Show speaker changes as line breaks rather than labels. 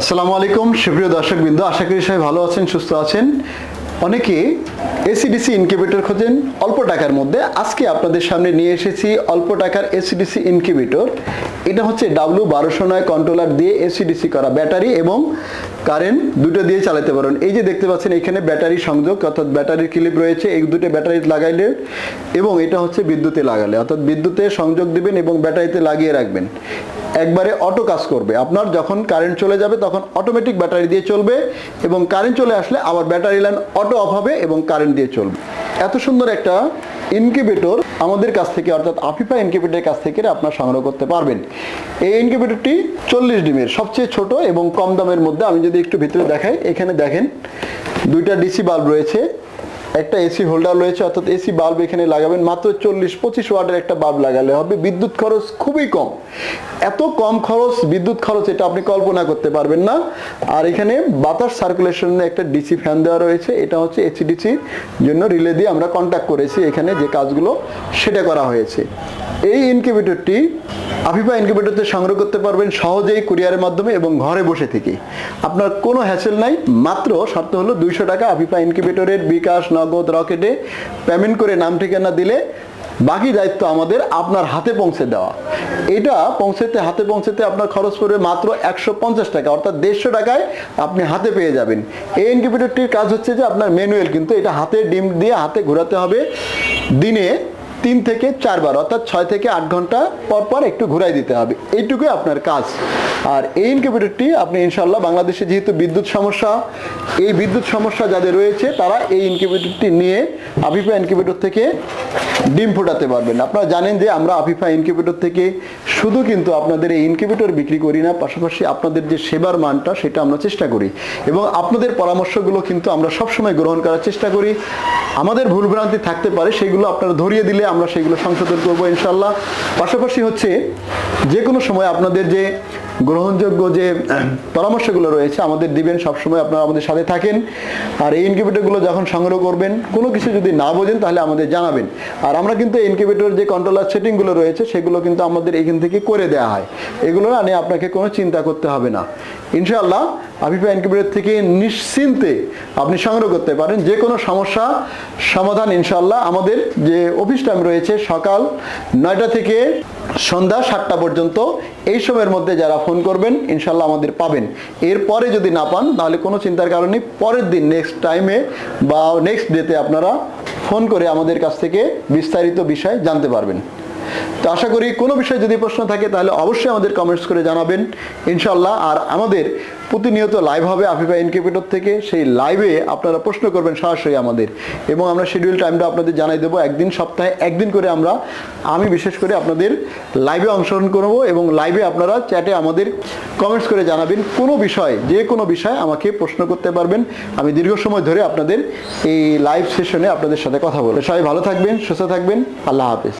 আসসালামু আলাইকুম, সুপ্রিয় দর্শক বিন্দু আশা করি সবাই ভালো আছেন, সুস্থ আছেন। অনেকে এসিডিসি ইনকিউবেটর খোঁজেন, অল্প টাকার মধ্যে। আজকে আপনাদের সামনে নিয়ে এসেছি অল্প টাকার এসিডিসি ইনকিউবেটর এটা হচ্ছে ডাব্লু বারোশো নয় কন্ট্রোলার দিয়ে এসিডিসি করা ব্যাটারি এবং কারেন্ট দুটো দিয়ে চালাতে পারেন। এই যে দেখতে পাচ্ছেন, এখানে ব্যাটারি সংযোগ, অর্থাৎ ব্যাটারির ক্লিপ রয়েছে, এই দুটো ব্যাটারি লাগাইলে এবং এটা হচ্ছে বিদ্যুতে লাগালে। অর্থাৎ বিদ্যুতে সংযোগ দিবেন এবং ব্যাটারিতে লাগিয়ে রাখবেন। একবারে অটো কাজ করবে। আপনার যখন কারেন্ট চলে যাবে, তখন অটোমেটিক ব্যাটারি দিয়ে চলবে এবং কারেন্ট চলে আসলে আবার ব্যাটারি লাইন অটো অফ হবে এবং কারেন্ট দিয়ে চলবে। এত সুন্দর একটা ইনকিউবেটর আমাদের কাছ থেকে, অর্থাৎ আফিফা ইনকিউবেটরের কাছ থেকে আপনার সংগ্রহ করতে পারবেন। এই ইনকিউবেটরটি চল্লিশ ডিমের, সবচেয়ে ছোট এবং কম দামের মধ্যে আমি যদি একটু ভিতরে দেখাই, এখানে দেখেন দুইটা ডিসি বাল্ব রয়েছে। একটা এসি হোল্ডার রয়েছে, অর্থাৎ এসি বাল্ব এখানে লাগাবেন। মাত্র চল্লিশ, পঁচিশ ওয়াটের একটা বাল্ব লাগালে হবে। বিদ্যুৎ খরচ খুবই কম। এত কম খরচ, বিদ্যুৎ খরচ, এটা আপনি কল্পনা করতে পারবেন না। আর এখানে বাতাস সার্কুলেশনের একটা ডিসি ফ্যান দেওয়া রয়েছে। এটা হচ্ছে এসিডিসির জন্য রিলে দিয়ে আমরা কন্ট্যাক্ট করেছি এখানে যে কাজগুলো সেটা করা হয়েছে। এই ইনকিউবেটরটি আফিফা ইনকিউবেটরতে সংগ্রহ করতে পারবেন সহজেই কুরিয়ারের মাধ্যমে এবং ঘরে বসে থেকে আপনার কোনো হ্যাসেল নাই, মাত্র শর্ত হলো দুইশো টাকা আফিফা ইনকিউবেটরের বিকাশ, নগদ, রকেটে পেমেন্ট করে নাম ঠিকানা দিলে বাকি দায়িত্ব আমাদের আপনার হাতে পৌঁছে দেওয়া। এটা পৌঁছেতে, হাতে পৌঁছেতে আপনার খরচ পড়বে মাত্র একশো পঞ্চাশ টাকা, অর্থাৎ দেড়শো টাকায় আপনি হাতে পেয়ে যাবেন। এই ইনকিউবেটরটির কাজ হচ্ছে যে আপনার ম্যানুয়াল কিন্তু এটা হাতে ডিম দিয়ে হাতে ঘোরাতে হবে। দিনে তিন থেকে চারবার, অর্থাৎ ছয় থেকে আট ঘণ্টা পর পর একটু ঘুরাই দিতে হবে। এইটুকুই আপনার কাজ। আর এই ইনকিউবেটরটি আপনি ইনশাল্লাহ বাংলাদেশে যেহেতু বিদ্যুৎ সমস্যা, এই বিদ্যুৎ সমস্যা যাদের রয়েছে, তারা এই ইনকিউবেটরটি নিয়ে আভিপা ইনকিউবেটর থেকে ডিম ফোটাতে পারবেন। আপনারা জানেন যে আমরা আফিফা ইনকিউবেটর থেকে শুধু কিন্তু আপনাদের এই ইনকিউবেটর বিক্রি করি না, পাশাপাশি আপনাদের যে সেবার মানটা সেটা আমরা চেষ্টা করি এবং আপনাদের পরামর্শগুলো কিন্তু আমরা সবসময় গ্রহণ করার চেষ্টা করি। আমাদের ভুলভ্রান্তি থাকতে পারে, সেগুলো আপনারা ধরিয়ে দিলে আমরা সেগুলো সংশোধন করব ইনশাল্লাহ পাশাপাশি হচ্ছে যে কোনো সময় আপনাদের যে গ্রহণযোগ্য যে পরামর্শগুলো রয়েছে, আমাদের দিবেন, সবসময় আপনারা আমাদের সাথে থাকেন। আর এই ইনকিউবেটরগুলো যখন সংগ্রহ করবেন, কোনো কিছু যদি না বোঝেন, তাহলে আমাদের জানাবেন। আর আমরা কিন্তু ইনকিউবেটর যে কন্ট্রোলার সেটিংগুলো রয়েছে, সেগুলো কিন্তু আমাদের এখান থেকে করে দেওয়া হয়। এগুলো নিয়ে আপনাকে কোনো চিন্তা করতে হবে না। ইনশাআল্লাহ আফিফা ইনকিউবেটর থেকে নিশ্চিন্তে আপনি সংগ্রহ করতে পারেন। যে কোনো সমস্যা সমাধান ইনশাআল্লাহ আমাদের যে অফিস টাইম রয়েছে সকাল নয়টা থেকে সন্ধ্যা সাতটা পর্যন্ত এই সময়ের মধ্যে যারা ফোন করবেন ইনশাল্লাহ আমাদের পাবেন। এরপরে যদি না পান, তাহলে কোনো চিন্তার কারণে পরের দিন নেক্সট টাইমে বা নেক্সট ডেতে আপনারা ফোন করে আমাদের কাছ থেকে বিস্তারিত বিষয় জানতে পারবেন। তো আশা করি কোনো বিষয়ে যদি প্রশ্ন থাকে, তাহলে অবশ্যই আমাদের কমেন্টস করে জানাবেন। ইনশাল্লাহ আর আমাদের প্রতিনিয়ত লাইভ হবে আফিফা ইনকিউবেটর থেকে। সেই লাইভে আপনারা প্রশ্ন করবেন সরাসরি আমাদের। এবং আমরা শিডিউল টাইমটা আপনাদের জানাই দেবো একদিন সপ্তাহে, একদিন করে আমরা, আমি বিশেষ করে আপনাদের লাইভে অংশগ্রহণ করব এবং লাইভে আপনারা চ্যাটে আমাদের কমেন্টস করে জানাবেন। কোনো বিষয়, যে কোনো বিষয় আমাকে প্রশ্ন করতে পারবেন। আমি দীর্ঘ সময় ধরে আপনাদের এই লাইভ সেশনে আপনাদের সাথে কথা বলব। সবাই ভালো থাকবেন, সুস্থ থাকবেন। আল্লাহ হাফেজ।